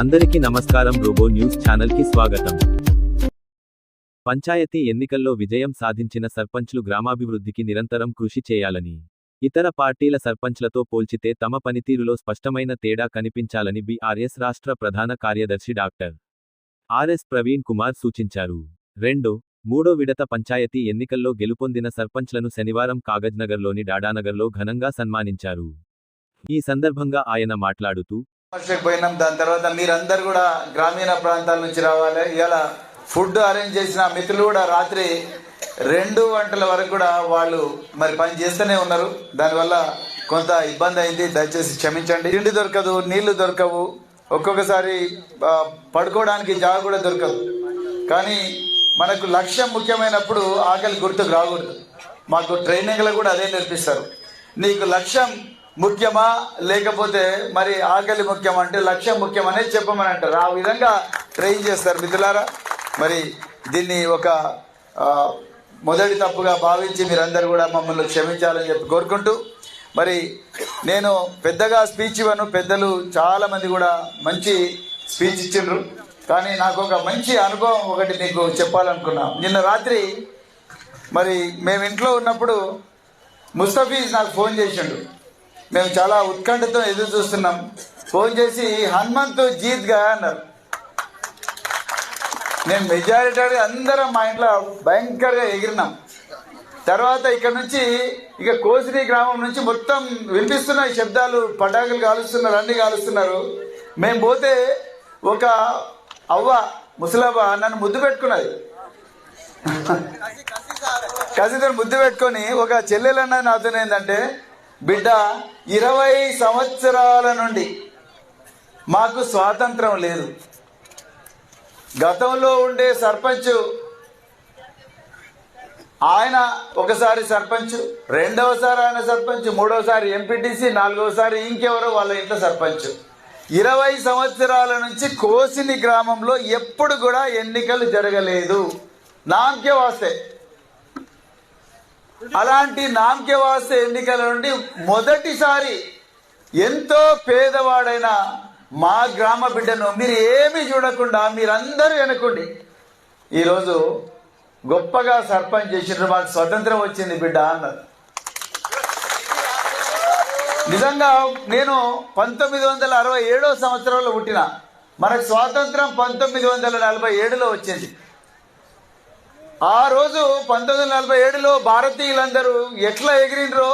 అందరికీ నమస్కారం robo news ఛానల్కి స్వాగతం. పంచాయతీ ఎన్నికల్లో విజయం సాధించిన సర్పంచ్లు గ్రామాభివృద్ధికి నిరంతరం కృషి చేయాలని ఇతర పార్టీల సర్పంచ్లతో పోల్చితే తమ పనితీరులో స్పష్టమైన తేడా కనిపించాలని బీఆర్ఎస్ రాష్ట్ర ప్రధాన కార్యదర్శి డాక్టర్ ఆర్ఎస్ ప్రవీణ్ కుమార్ సూచించారు. రెండో మూడో విడత పంచాయతీ ఎన్నికల్లో గెలుపొందిన సర్పంచ్లను శనివారం కాగజ్నగర్లోని డాడానగర్లో ఘనంగా సన్మానించారు. ఈ సందర్భంగా ఆయన మాట్లాడుతూ హాస్టల్కి పోయినాం. దాని తర్వాత మీరందరు కూడా గ్రామీణ ప్రాంతాల నుంచి రావాలి. ఇలా ఫుడ్ అరేంజ్ చేసిన మిత్రులు కూడా రాత్రి రెండు గంటల వరకు కూడా వాళ్ళు మరి పని చేస్తూనే ఉన్నారు. దానివల్ల కొంత ఇబ్బంది అయింది. దయచేసి క్షమించండి. తిండి దొరకదు నీళ్ళు దొరకవు. ఒక్కొక్కసారి పడుకోవడానికి జాగ కూడా దొరకదు. కానీ మనకు లక్ష్యం ముఖ్యమైనప్పుడు ఆకలి గుర్తుకు రాకూడదు. మాకు ట్రైనింగ్లో కూడా అదే నేర్పిస్తారు. నీకు లక్ష్యం ముఖ్యమా? లేకపోతే మరి ఆకలి ముఖ్యమా అంటే లక్ష్యం ముఖ్యమనే చెప్పమని అంటారు ఆ విధంగా ట్రైన్ చేస్తారు మిత్రులారా. మరి దీన్ని ఒక మొదటి తప్పుగా భావించి మీరందరూ కూడా మమ్మల్ని క్షమించాలని చెప్పి కోరుకుంటూ మరి నేను పెద్దగా స్పీచ్ ఇవ్వను. పెద్దలు చాలామంది కూడా మంచి స్పీచ్ ఇచ్చిండ్రు. కానీ నాకు ఒక మంచి అనుభవం ఒకటి మీకు చెప్పాలనుకున్నా. నిన్న రాత్రి మరి మేము ఇంట్లో ఉన్నప్పుడు ముస్తఫీజ్ నాకు ఫోన్ చేసిండు. మేము చాలా ఉత్కంఠతో ఎదురు చూస్తున్నాం. ఫోన్ చేసి హనుమంతు జీత్గా అన్నారు. నేను మెజారిటీ అందరం మా ఇంట్లో భయంకరంగా ఎగిరినాం. తర్వాత ఇక్కడ నుంచి ఇక కోసిరి గ్రామం నుంచి మొత్తం వినిపిస్తున్నాయి శబ్దాలు పటాకులు కాలుస్తున్నారు అన్ని కాలుస్తున్నారు. మేము పోతే ఒక అవ్వ ముసలవ్వ నన్ను ముద్దు పెట్టుకున్నది. కసితో ముద్దు పెట్టుకొని ఒక చెల్లెలన్న నాతో ఏంటంటే బిడ్డ ఇరవై సంవత్సరాల నుండి మాకు స్వాతంత్రం లేదు. గతంలో ఉండే సర్పంచ్ ఆయన ఒకసారి సర్పంచ్ రెండవసారి ఆయన సర్పంచ్ మూడవసారి ఎంపీటీసీ నాలుగవసారి ఇంకెవరో వాళ్ళ ఇంట్లో సర్పంచ్. ఇరవై సంవత్సరాల నుంచి కోసిని గ్రామంలో ఎప్పుడు కూడా ఎన్నికలు జరగలేదు. నాకే వాస్తే. అలాంటి నామకే ఎన్నికల నుండి మొదటిసారి ఎంతో పేదవాడైన మా గ్రామ బిడ్డను మీరు ఏమీ చూడకుండా మీరందరూ వెనుకోండి. ఈరోజు గొప్పగా సర్పంచ్ చేసిండ్రు మాకు స్వతంత్రం వచ్చింది బిడ్డ అన్నారు. నిజంగా నేను పంతొమ్మిది వందల అరవై ఏడో సంవత్సరంలో పుట్టిన మనకు స్వాతంత్రం పంతొమ్మిది వందల నలభై ఏడులో వచ్చింది. ఆ రోజు పంతొమ్మిది వందల నలభై ఏడులో భారతీయులందరూ ఎట్లా ఎగిరిండ్రో?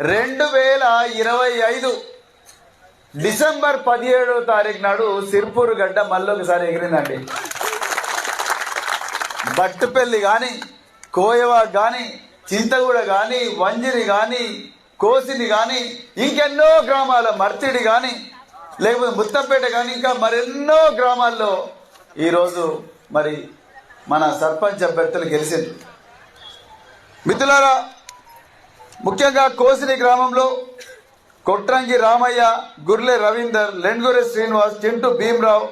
రెండు వేల ఇరవై ఐదు డిసెంబర్ పదిహేడో తారీఖు నాడు సిర్పూర్ గడ్డ మళ్ళీ ఒకసారి ఎగిరిందండి. బట్టుపల్లి కానీ కోయవాడ్ కానీ చింతగూడ కానీ వంజిరి కానీ కోసిని కానీ ఇంకెన్నో గ్రామాల మర్తిడి కానీ లేకపోతే ముత్తపేట కానీ ఇంకా మరెన్నో గ్రామాల్లో ఈరోజు మరి మన సర్పంచ్ అభ్యర్థులు గెలిచింది మిత్రులారా ముఖ్యంగా కోసిని గ్రామంలో కొట్రంగి రామయ్య గుర్లే రవీందర్ లెండ్గురె శ్రీనివాస్ చింటూ భీమరావు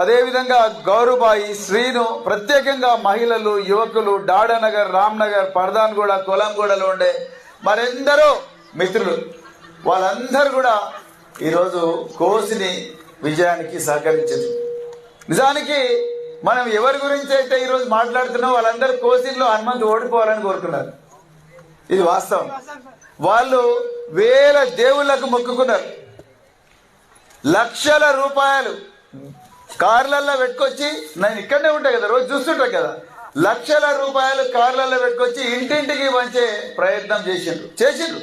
అదేవిధంగా గౌరబాయి శ్రీను ప్రత్యేకంగా మహిళలు యువకులు డాడానగర్ రామ్నగర్ పర్దాన్గూడ కొలంగూడలో ఉండే మరెందరో మిత్రులు. వాళ్ళందరూ కూడా ఈరోజు కోసిని విజయానికి సహకరించింది. నిజానికి మనం ఎవరి గురించి అయితే ఈరోజు మాట్లాడుతున్నాం వాళ్ళందరూ కోసిల్లో హనుమంతు ఓడిపోవాలని కోరుకున్నారు. ఇది వాస్తవం. వాళ్ళు వేల దేవుళ్ళకు మొక్కుకున్నారు. లక్షల రూపాయలు కార్లల్లో పెట్టుకొచ్చి నేను ఇక్కడనే ఉంటా కదా రోజు చూస్తుంటా కదా. లక్షల రూపాయలు కార్లలో పెట్టుకొచ్చి ఇంటింటికి పంచే ప్రయత్నం చేసిండ్రు. చేసిండ్రు.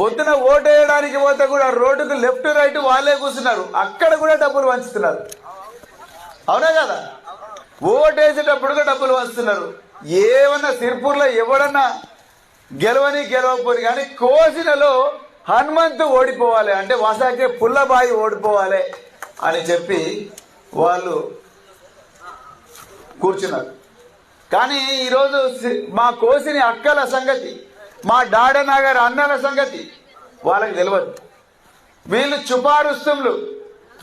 పొద్దున ఓటేయడానికి పోతే కూడా రోడ్డుకు లెఫ్ట్ రైట్ వాళ్ళే కూర్చున్నారు. అక్కడ కూడా డబ్బులు పంచుతున్నారు. అవునా కదా? ఓటేసేటప్పుడు డబ్బులు వస్తున్నారు. ఏమన్నా సిర్పూర్లో ఎవడన్నా గెలవని గెలవకపోరు కానీ కోసినలో హనుమంతు ఓడిపోవాలి అంటే వసాకే పుల్లబాయి ఓడిపోవాలి అని చెప్పి వాళ్ళు కూర్చున్నారు. కానీ ఈరోజు మా కోసిని అక్కల సంగతి మా డాడనగర్ అన్నల సంగతి వాళ్ళకి తెలియదు వీళ్ళు చుపారుస్తులు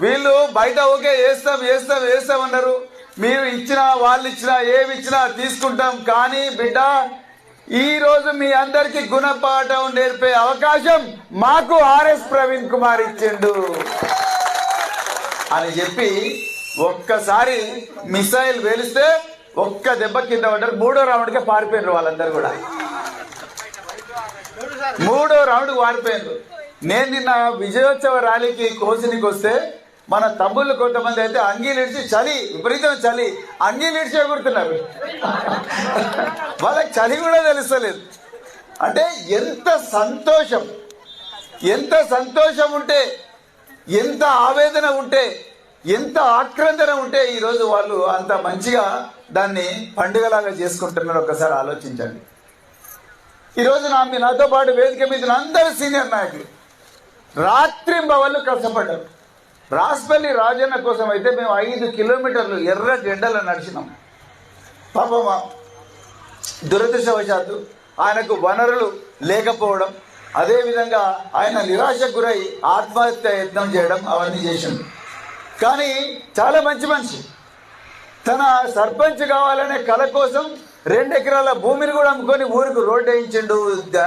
వీళ్ళు బయట ఓకే వేస్తాం వేస్తాం వేస్తాం అన్నారు. మీరు ఇచ్చినా వాళ్ళు ఇచ్చినా ఏమి ఇచ్చినా తీసుకుంటాం. కానీ బిడ్డ ఈ రోజు మీ అందరికి గుణపాఠం నేర్పే అవకాశం మాకు ఆర్ఎస్ ప్రవీణ్ కుమార్ ఇచ్చిండు. అని చెప్పి ఒక్కసారి మిసైల్ వేలిస్తే ఒక్క దెబ్బ కింద పడ్డారు. మూడో రౌండ్కే పారిపోయినారు వాళ్ళందరూ కూడా. మూడో రౌండ్ వారిపోయింది నేను నిన్న విజయోత్సవ ర్యాలీకి కోసినికి వస్తే మన తమ్ముళ్ళు కొంతమంది అయితే అంగీలిడిచి చలి విపరీతం చలి అంగీలిడిచి ఎగురుతున్నారు. వాళ్ళకి చలి కూడా తెలుస్తలేదు. అంటే ఎంత సంతోషం ఎంత సంతోషం ఉంటే ఎంత ఆవేదన ఉంటే ఎంత ఆక్రందన ఉంటే ఈరోజు వాళ్ళు అంత మంచిగా దాన్ని పండుగలాగా చేసుకుంటున్నారు. ఒకసారి ఆలోచించండి. ఈరోజు నా మీ నాతో పాటు వేదిక మీద అందరు సీనియర్ నాయకులు. రాత్రింబ వాళ్ళు కష్టపడ్డారు. రాస్పల్లి రాజన్న కోసం అయితే మేము ఐదు కిలోమీటర్లు ఎర్ర జెండలో నడిచినాం. పాపం దురదృష్టవశాత్తు ఆయనకు వనరులు లేకపోవడం అదేవిధంగా ఆయన నిరాశకు గురై ఆత్మహత్య యత్నం చేయడం అవన్నీ చేసిండు. కానీ చాలా మంచి మనిషి. తన సర్పంచ్ కావాలనే కళ కోసం రెండు ఎకరాల భూమిని కూడా అమ్ముకొని ఊరికి రోడ్డు వేయించిండు.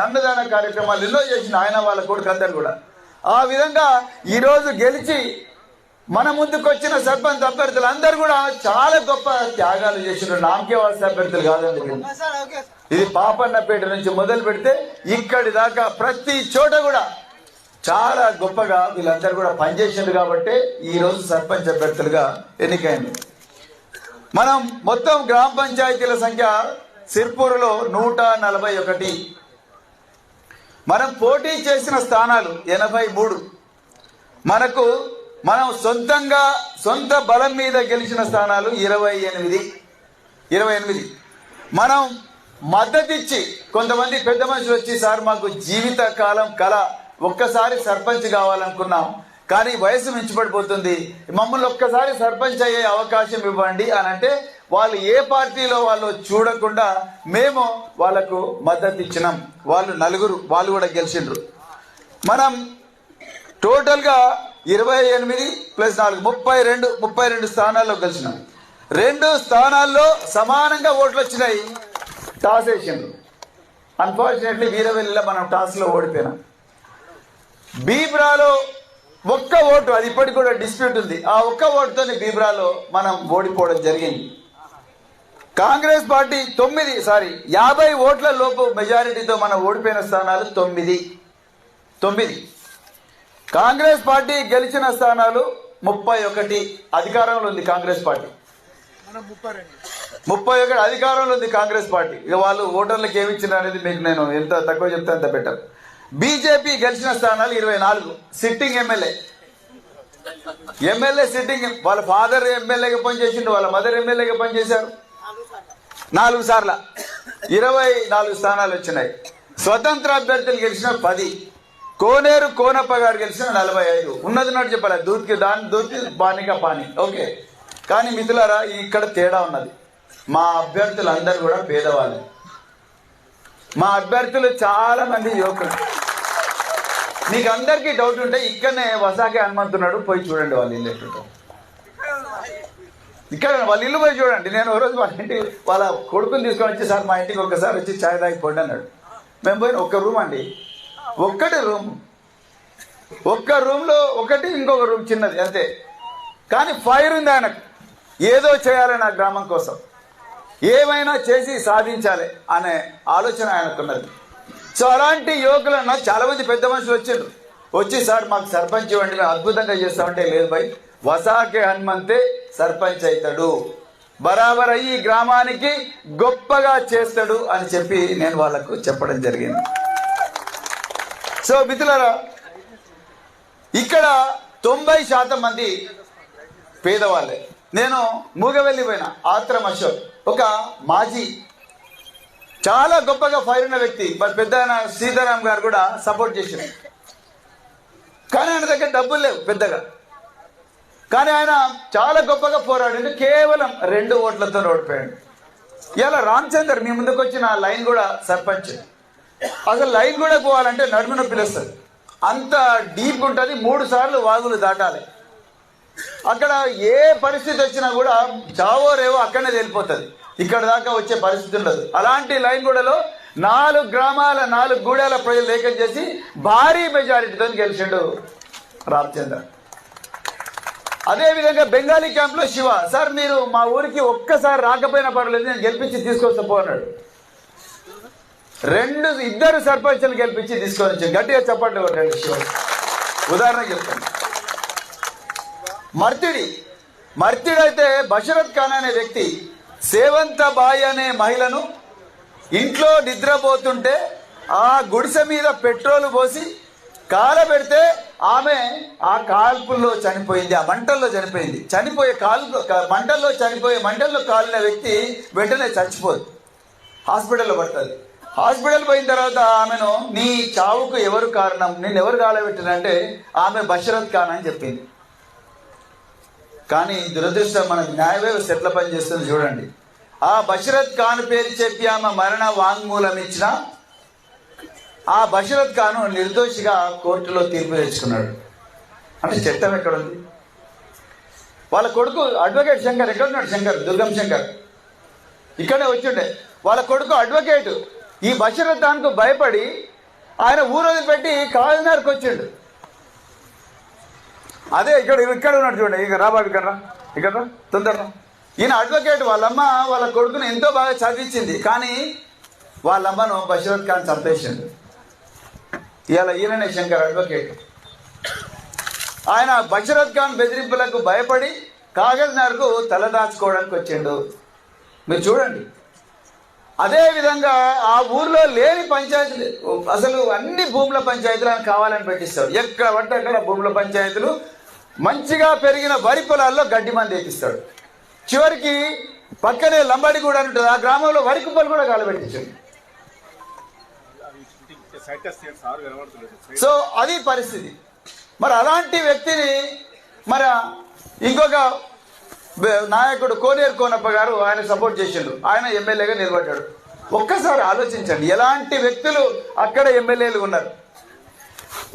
అన్నదాన కార్యక్రమాలు ఎన్నో చేసిన ఆయన వాళ్ళ కొడుకు అందరు కూడా. ఆ విధంగా ఈరోజు గెలిచి మన ముందుకు వచ్చిన సర్పంచ్ అభ్యర్థులు అందరూ కూడా చాలా గొప్ప త్యాగాలు చేసిండ్రు నామకే వాళ్ళ అభ్యర్థులు కాదండి. ఇది పాపన్నపేట నుంచి మొదలు పెడితే ఇక్కడి దాకా ప్రతి చోట కూడా చాలా గొప్పగా వీళ్ళందరూ కూడా పనిచేసిండ్రు కాబట్టి ఈ రోజు సర్పంచ్ అభ్యర్థులుగా ఎన్నికైంది. మనం మొత్తం గ్రామ పంచాయతీల సంఖ్య సిర్పూర్లో నూట నలభై ఒకటి. మనం పోటీ చేసిన స్థానాలు ఎనభై మూడు. మనకు మనం సొంతంగా సొంత బలం మీద గెలిచిన స్థానాలు ఇరవై ఎనిమిది. ఇరవై ఎనిమిది. మనం మద్దతిచ్చి కొంతమంది పెద్ద మనుషులు వచ్చి సార్ మాకు జీవిత కాలం కళ ఒక్కసారి సర్పంచ్ కావాలనుకున్నాం కానీ వయసు మించిపడిపోతుంది. మమ్మల్ని ఒక్కసారి సర్పంచ్ అయ్యే అవకాశం ఇవ్వండి అని అంటే వాళ్ళు ఏ పార్టీలో వాళ్ళు చూడకుండా మేము వాళ్ళకు మద్దతు ఇచ్చినాం వాళ్ళు నలుగురు వాళ్ళు కూడా గెలిచిండ్రు. మనం టోటల్గా ఇరవై ఎనిమిది ప్లస్ నాలుగు ముప్పై రెండు ముప్పై రెండు స్థానాల్లో గెలిచినాం రెండు స్థానాల్లో సమానంగా ఓట్లు వచ్చినాయి టాస్ వేసిండ్రు. అన్ఫార్చునేట్లీ వీరవెల్లిలో మనం టాస్లో ఓడిపోయినాం. బీబ్రాలో ఒక్క ఓటు అది ఇప్పటికి కూడా డిస్ప్యూట్ ఉంది. ఆ ఒక్క ఓటుతోనే బీబ్రాలో మనం ఓడిపోవడం జరిగింది. కాంగ్రెస్ పార్టీ తొమ్మిది సారీ యాభై ఓట్ల లోపు మెజారిటీతో మనం ఓడిపోయిన స్థానాలు తొమ్మిది. తొమ్మిది. కాంగ్రెస్ పార్టీ గెలిచిన స్థానాలు ముప్పై ఒకటి అధికారంలో ఉంది కాంగ్రెస్ పార్టీ. ముప్పై ఒకటి అధికారంలో ఉంది కాంగ్రెస్ పార్టీ. ఇక వాళ్ళు ఓటర్లకు ఏమిచ్చిన అనేది మీకు నేను ఎంత తక్కువ చెప్తే అంత బెటర్. బీజేపీ గెలిచిన స్థానాలు ఇరవై నాలుగు. Sitting MLA. ఎమ్మెల్యే సిట్టింగ్ వాళ్ళ ఫాదర్ ఎమ్మెల్యేగా పనిచేసిండు వాళ్ళ మదర్ ఎమ్మెల్యేగా పనిచేశారు. నాలుగు సార్ల. ఇరవై నాలుగు స్థానాలు వచ్చినాయి. స్వతంత్ర అభ్యర్థులు గెలిచిన పది. కోనేరు కోనప్ప గారు గెలిచిన నలభై ఐదు. ఉన్నది ఉన్నట్టు చెప్పాలి. దూత్కి దాని దూత్కి బానిక పాని. ఓకే. కానీ మిథులారా ఇక్కడ తేడా ఉన్నది. మా అభ్యర్థులు అందరు కూడా పేదవాళ్ళు. మా అభ్యర్థులు చాలా మంది యువకులు. మీకు అందరికీ డౌట్ ఉంటే ఇక్కడనే వసాకే హనుమంతున్నాడు పోయి చూడండి వాళ్ళు ఇల్లు ఇక్కడ వాళ్ళ ఇల్లు పోయి చూడండి. నేను ఓ రోజు వాళ్ళ ఇంటి వాళ్ళ కొడుకుని తీసుకొని వచ్చి సార్ మా ఇంటికి ఒక్కసారి వచ్చి ఛాయ్ తాగి పోండి అన్నాడు. మేము పోయిన ఒక్క రూమ్ అండి. ఒక్కటి రూమ్. ఒక్క రూమ్లో ఒకటి ఇంకొక రూమ్ చిన్నది అంతే. కానీ ఫైర్ ఉంది ఆయనకు. ఏదో చేయాలి నా గ్రామం కోసం. ఏమైనా చేసి సాధించాలి అనే ఆలోచన ఆయనకున్నది. సో అలాంటి యువకులన్నా చాలా మంది పెద్ద మనుషులు వచ్చారు వచ్చి సార్ మాకు సర్పంచ్ ఇవ్వండి మేము అద్భుతంగా చేస్తామంటే లేదు భయ్. వసాకే హనుమంతే సర్పంచ్ అవుతాడు బరాబర్ అయ్యి ఈ గ్రామానికి గొప్పగా చేస్తాడు అని చెప్పి నేను వాళ్ళకు చెప్పడం జరిగింది. సో మిత్రులారా ఇక్కడ తొంభై శాతం మంది పేదవాళ్ళే. నేను మూగవెల్లి పోయిన ఆత్రం అశోక్ ఒక మాజీ చాలా గొప్పగా ఫైర్ ఉన్న వ్యక్తి మరి పెద్ద ఆయన సీతారాం గారు కూడా సపోర్ట్ చేశారు కానీ ఆయన దగ్గర డబ్బులు లేవు పెద్దగా. కానీ ఆయన చాలా గొప్పగా పోరాడిండు కేవలం రెండు ఓట్లతో ఓడిపోయాడు. ఇలా రామచందర్ మీ ముందుకు వచ్చిన లైన్ కూడా సర్పంచ్. అసలు లైన్ కూడా పోవాలంటే నడుము నొప్పి లేస్తుంది అంత డీప్ ఉంటుంది మూడు సార్లు వాగులు దాటాలి. అక్కడ ఏ పరిస్థితి వచ్చినా కూడా జావో రేవో అక్కడనే వెళ్ళిపోతుంది ఇక్కడ దాకా వచ్చే పరిస్థితి ఉండదు. అలాంటి లైన్ గూడలో నాలుగు గ్రామాల నాలుగు గూడాల ప్రజలు లేఖం చేసి భారీ మెజారిటీతో గెలిచిండు రామచంద్ర. అదేవిధంగా బెంగాలీ క్యాంప్లో శివ సార్ మీరు మా ఊరికి ఒక్కసారి రాకపోయినా పర్వాలేదు నేను గెలిపించి తీసుకొస్తా పోన్నాడు రెండు ఇద్దరు సర్పంచులు గెలిపించి తీసుకొని వచ్చాను గట్టిగా చెప్పండి రెండు శివ ఉదాహరణ చెప్తాను. మర్తిడి. మర్తిడైతే బషరత్ ఖాన్ అనే వ్యక్తి సేవంత బాయ్ అనే మహిళను ఇంట్లో నిద్రపోతుంటే ఆ గుడిసె మీద పెట్రోల్ పోసి కాలబెడితే ఆమె ఆ కాల్పుల్లో చనిపోయింది ఆ మంటల్లో చనిపోయింది. చనిపోయే కాలు మంటల్లో చనిపోయే మంటల్లో కాలిన వ్యక్తి వెంటనే చచ్చిపోదు. హాస్పిటల్లో పడుతుంది. హాస్పిటల్ పోయిన తర్వాత ఆమెను నీ చావుకు ఎవరు కారణం? నేను ఎవరు కాలబెట్టినంటే ఆమె బషరత్ ఖాన్ అని చెప్పింది. కానీ దురదృష్టం మన న్యాయ వ్యవస్థ ఎట్లా పనిచేస్తుంది చూడండి. ఆ బషరత్ ఖాన్ పేరు చెప్పి ఆమె మరణ వాంగ్మూలం ఇచ్చిన ఆ బషరత్ ఖాన్ నిర్దోషిగా కోర్టులో తీర్పు తెచ్చుకున్నాడు. అంటే చట్టం ఎక్కడ ఉంది? వాళ్ళ కొడుకు అడ్వకేట్ శంకర్ ఎక్కడ ఉన్నాడు శంకర్? దుర్గం శంకర్. ఇక్కడే వచ్చిండే. వాళ్ళ కొడుకు అడ్వకేటు. ఈ బషరత్ ఖాన్కు భయపడి ఆయన ఊరు పెట్టి కాకినాడకు వచ్చిండు. అదే ఇక్కడ ఇక్కడ ఉన్నాడు చూడండి ఇక రాబాబు ఇక్కడ రా ఇక్కడ రా తొందరరా ఈయన అడ్వకేట్ వాళ్ళమ్మ వాళ్ళ కొడుకుని ఎంతో బాగా చదివించింది. కానీ వాళ్ళమ్మను బషరత్ ఖాన్ చంపేసిండు. ఇవాళ ఈయననే శంకర్ అడ్వకేట్ ఆయన బషరత్ ఖాన్ బెదిరింపులకు భయపడి కాగజ్నగర్కు తలదాచుకోవడానికి వచ్చిండు. మీరు చూడండి అదే విధంగా ఆ ఊర్లో లేని పంచాయతీలు అసలు అన్ని భూముల పంచాయతీలు ఆయన కావాలని పెట్టిస్తాడు ఎక్కడ పడితే అక్కడ భూముల పంచాయతీలు మంచిగా పెరిగిన వరి పొలాల్లో గడ్డి మంది వేపిస్తాడు. చివరికి పక్కనే లంబాడి కూడా అని ఉంటుంది ఆ గ్రామంలో వరి కుప్పలు కూడా కాలబెట్టించాడు సో అది పరిస్థితి. మరి అలాంటి వ్యక్తిని మరి ఇంకొక నాయకుడు కోనేరు కోనప్ప గారు ఆయన సపోర్ట్ చేసిండు. ఆయన ఎమ్మెల్యేగా నిలబడ్డాడు. ఒక్కసారి ఆలోచించండి. ఎలాంటి వ్యక్తులు అక్కడ ఎమ్మెల్యేలు ఉన్నారు?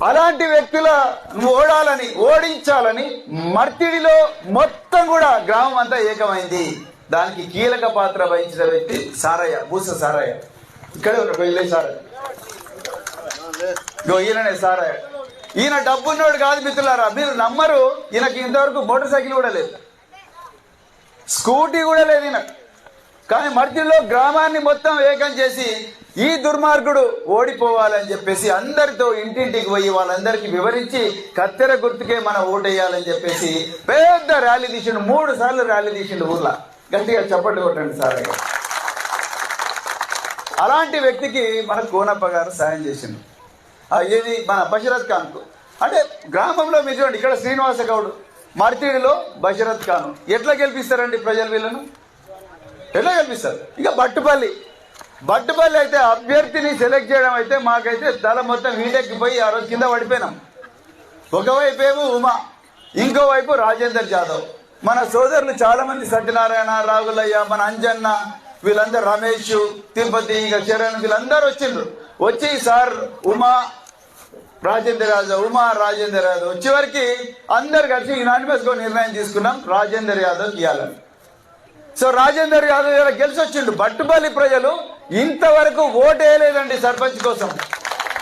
అలాంటి వ్యక్తుల ఓడాలని ఓడించాలని మర్తిడిలో మొత్తం కూడా గ్రామం అంతా ఏకమైంది. దానికి కీలక పాత్ర వహించిన వ్యక్తి సారయ్య బూస సారయ్య. ఇక్కడే ఉన్న వెళ్ళే సారయ్య. ఈయననే సారయ్య. ఈయన డబ్బున్నోడు కాదు మిత్రులారా మీరు నమ్మరు. ఈయనకి ఇంతవరకు మోటార్ సైకిల్ కూడా లేదు. స్కూటీ కూడా లేదు కానీ మధ్యలో గ్రామాన్ని మొత్తం ఏకం చేసి ఈ దుర్మార్గుడు ఓడిపోవాలని చెప్పేసి అందరితో ఇంటింటికి పోయి వాళ్ళందరికీ వివరించి కత్తెర గుర్తుకే మన ఓటేయాలని చెప్పేసి పెద్ద ర్యాలీ తీసిండు మూడు సార్లు ర్యాలీ తీసిండు ఊర్లో. గట్టిగా చప్పట్లు కొట్టండి సార్ అలాంటి వ్యక్తికి మన కోనప్ప గారు సాయం చేసిండు. ఏది? మన బషరత్ ఖాన్కు. అంటే గ్రామంలో మీరు చూడండి ఇక్కడ శ్రీనివాస గౌడ్. మర్తిడిలో బషరత్ ఖాన్. ఎట్లా గెలిపిస్తారండి ప్రజలు వీళ్ళను? ఎట్లా గెలిపిస్తారు? ఇక బట్టుపల్లి. బట్టుపల్లి అయితే అభ్యర్థిని సెలెక్ట్ చేయడం అయితే మాకైతే తల మొత్తం వీడెక్కిపోయి ఆ రోజు కింద పడిపోయినాం. ఒకవైపు ఏమో ఉమా ఇంకోవైపు రాజేందర్ జాదవ్. మన సోదరులు చాలా మంది సత్యనారాయణ రాఘులయ్య మన అంజన్న వీళ్ళందరూ రమేష్ తిరుపతి ఇంకా చరణ్ వీళ్ళందరూ వచ్చిండ్రు. వచ్చి సార్ ఉమా రాజేంద్ర యాదవ్ ఉమా రాజేందర్ యాదవ్. చివరికి అందరు కలిసి యునానిమస్గా నిర్ణయం తీసుకున్నాం రాజేందర్ యాదవ్ ఇవ్వాలని సో రాజేందర్ యాదవ్ ఇలా గెలిచి వచ్చిండు బట్టుపల్లి ప్రజలు ఇంతవరకు ఓటేయలేదండి సర్పంచ్ కోసం.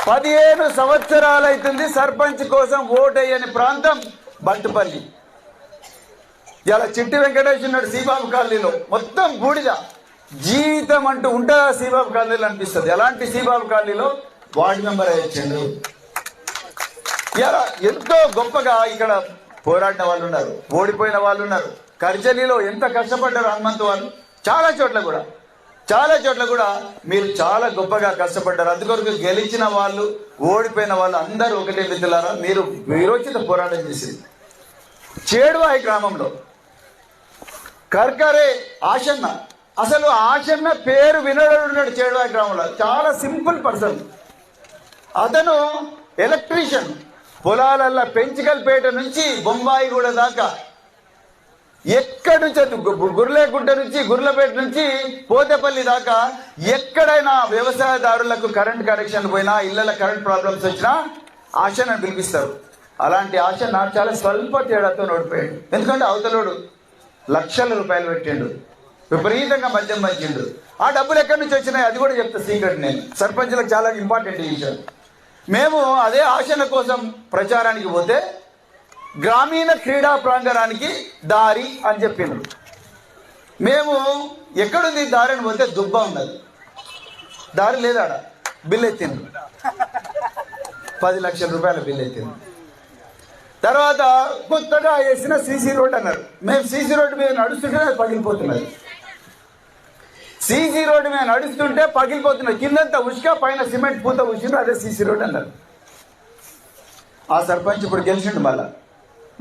పదిహేను సంవత్సరాలు అవుతుంది సర్పంచ్ కోసం ఓటేయని ప్రాంతం బట్టుపల్లి. ఇలా చిట్టి వెంకటేష్ ఉన్నాడు సీబాబు కాలనీలో మొత్తం బూడిద జీవితం అంటూ ఉంటుందా సీబాబు కాలనీలో అనిపిస్తుంది? ఎలాంటి సీబాబు కాలనీలో వార్డు మెంబర్ అయ్యొచ్చిండు ఎంతో గొప్పగా ఇక్కడ పోరాడిన వాళ్ళు ఉన్నారు ఓడిపోయిన వాళ్ళు ఉన్నారు కర్జలిలో ఎంత కష్టపడ్డారు హనుమంతు వాళ్ళు? చాలా చోట్ల కూడా. చాలా చోట్ల కూడా మీరు చాలా గొప్పగా కష్టపడ్డారు. అందుకొరకు గెలిచిన వాళ్ళు ఓడిపోయిన వాళ్ళు అందరూ ఒకటే మిత్రులారా మీరు విరోచిత పోరాటం చేసింది చేడువాయి గ్రామంలో కర్కరే ఆశన్న. అసలు ఆశన్న పేరు వినడం ఉన్నాడు చేడువాయి గ్రామంలో. చాలా సింపుల్ పర్సన్. అతను ఎలక్ట్రీషియన్. పొలాలల్ల పెంచికల్పేట నుంచి బొంబాయి కూడా దాకా ఎక్కడి నుంచి గుర్లేగుంట నుంచి గుర్లపేట నుంచి పోతేపల్లి దాకా ఎక్కడైనా వ్యవసాయదారులకు కరెంట్ కనెక్షన్ పోయినా ఇళ్ళ కరెంట్ ప్రాబ్లమ్స్ వచ్చినా ఆశను పిలిపిస్తారు. అలాంటి ఆశ నాకు చాలా స్వల్ప తేడాతో ఓడిపోయాడు ఎందుకంటే అవతలోడు లక్షల రూపాయలు పెట్టిండు. విపరీతంగా మద్యం పంచిండు. ఆ డబ్బులు ఎక్కడి నుంచి వచ్చినాయి అది కూడా చెప్తా సీక్రెట్ నేను. సర్పంచ్లకు చాలా ఇంపార్టెంట్ ఈ విషయం మేము అదే ఆశల కోసం ప్రచారానికి పోతే గ్రామీణ క్రీడా ప్రాంగణానికి దారి అని చెప్పిండ్రు. మేము ఎక్కడుంది దారి అని పోతే దుబ్బ ఉన్నది. దారి లేదాడ? బిల్ ఎత్తిండ్రు పది లక్షల రూపాయల బిల్ ఎత్తిండ్రు తర్వాత కొత్తగా వేసిన సీసీ రోడ్ అన్నారు. మేము సీసీ రోడ్డు మీద నడుస్తుంటే పగిలిపోతున్నది. సీసీ రోడ్డు మీద నడుస్తుంటే పగిలిపోతున్న కిందంతా ఉష్క పైన సిమెంట్ పూత ఉష్క అదే సీసీ రోడ్ అన్నారు. ఆ సర్పంచ్ ఇప్పుడు గెలిచిండు మళ్ళా.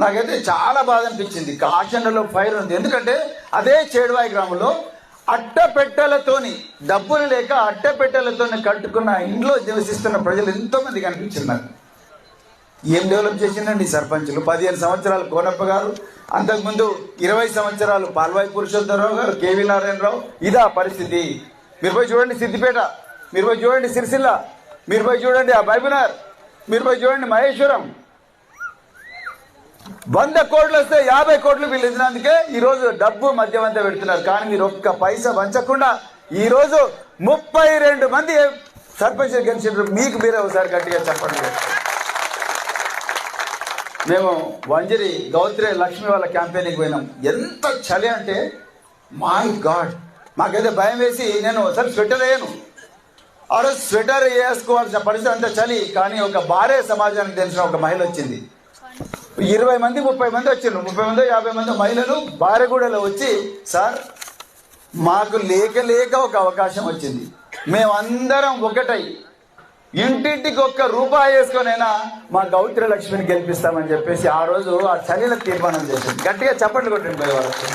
నాకైతే చాలా బాధ అనిపించింది. కాచండలో ఫైర్ ఉంది. ఎందుకంటే అదే చేడువాయి గ్రామంలో అట్టపెట్టెలతోని డబ్బులు లేక అట్టపెట్టెలతోని కట్టుకున్న ఇంట్లో నివసిస్తున్న ప్రజలు ఎంతోమంది కనిపించింది కనిపించారు నాకు. ఏం డెవలప్ చేసిందండి సర్పంచ్లు సర్పంచులు? పదిహేను సంవత్సరాలు కోనప్ప గారు అంతకుముందు ఇరవై సంవత్సరాలు పాల్వాయి పురుషోత్తరరావు గారు కేవీ నారాయణరావు. ఇదా పరిస్థితి. మీరు పోయి చూడండి సిద్దిపేట మీరు పోయి చూడండి సిరిసిల్ల మీరు పోయి చూడండి ఆ బైబినార్ మీరు పోయి చూడండి మహేశ్వరం. వంద కోట్లు వస్తే యాభై కోట్లు వీళ్ళు ఇచ్చినందుకే డబ్బు మధ్యమంతా పెడుతున్నారు. కానీ మీరు ఒక్క పైసా వంచకుండా ఈరోజు ముప్పై రెండు మంది సర్పంచ్ గెలిచారు మీకు మీరే ఒకసారి గట్టిగా చెప్పండి. మేము వంజరి గౌత్రి లక్ష్మి వాళ్ళ క్యాంపెయిన్కి పోయినాం. ఎంత చలి అంటే మై గాడ్. మాకైతే భయం వేసి నేను ఒకసారి స్వెటర్ వేయను. ఆ రోజు స్వెటర్ వేసుకోవాల్సిన పరిస్థితి అంత చలి కానీ ఒక భార్య సమాజానికి తెలిసిన ఒక మహిళ వచ్చింది. ఇరవై మంది ముప్పై మంది వచ్చారు ముప్పై మంది యాభై మంది మహిళలు భార్యగూడలో వచ్చి సార్ మాకు లేక లేక ఒక అవకాశం వచ్చింది. మేమందరం ఒకటై ఇంటింటికి ఒక్క రూపాయి వేసుకొనైనా మా గౌత్ర లక్ష్మిని గెలిపిస్తామని చెప్పేసి ఆ రోజు ఆ చలిలో తీర్మానం చేసింది. గట్టిగా చప్పట్లు కొట్టండి పోయే వాళ్ళకి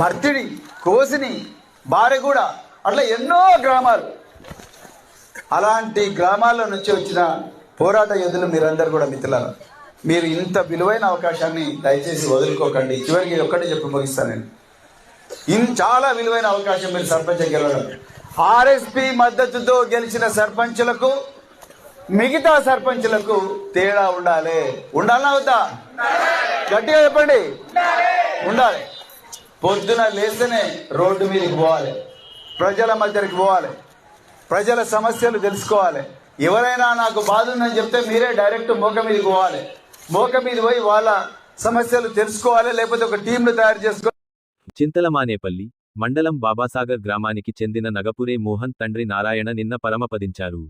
మర్తిడి కోసిని బారెగూడ అట్లా ఎన్నో గ్రామాలు. అలాంటి గ్రామాల నుంచి వచ్చిన పోరాట యోధులు మీరందరూ కూడా మిత్రులారా మీరు ఇంత విలువైన అవకాశాన్ని దయచేసి వదులుకోకండి. చివరికి ఒక్కటే చెప్పి ముగిస్తాను నేను. ఇన్ చాలా విలువైన అవకాశం మీరు సర్పంచ్ గెలవడం. ఆర్ఎస్పి మద్దతుతో గెలిచిన సర్పంచులకు మిగతా సర్పంచులకు తేడా ఉండాలి. ఉండాలా అవుతా గట్టిగా చెప్పండి. ఉండాలి. పొద్దున లేస్తేనే రోడ్డు మీదకి పోవాలి. ప్రజల మధ్యకి పోవాలి. ప్రజల సమస్యలు తెలుసుకోవాలి. ఎవరైనా నాకు బాధ ఉందని చెప్తే మీరే డైరెక్ట్ మోక మీదకి పోవాలి. మోక మీద పోయి వాళ్ళ సమస్యలు తెలుసుకోవాలి లేకపోతే ఒక టీంను తయారు చేసుకో చింతలమానేపల్లి మండలం బాబాసాగర్ గ్రామానికి చెందిన నగపురే మోహన్ తండ్రి నారాయణ నిన్న పరమపదించారు.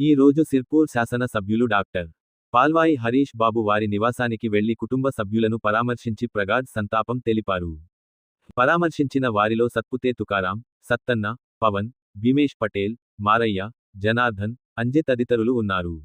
ఈ రోజు సిర్పూర్ శాసన సభ్యులు డాక్టర్. పాల్వాయి హరీష్ బాబు వారి నివాసానికి వెళ్ళి కుటుంబ సభ్యులను పరామర్శించి ప్రగాఢ్ సంతాపం తెలిపారు. పరామర్శించిన వారిలో సత్పుతే తుకారాం సత్తన్న పవన్ భీమేష్ పటేల్ మారయ్య జనార్దన్ అంజె తదితరులు ఉన్నారు.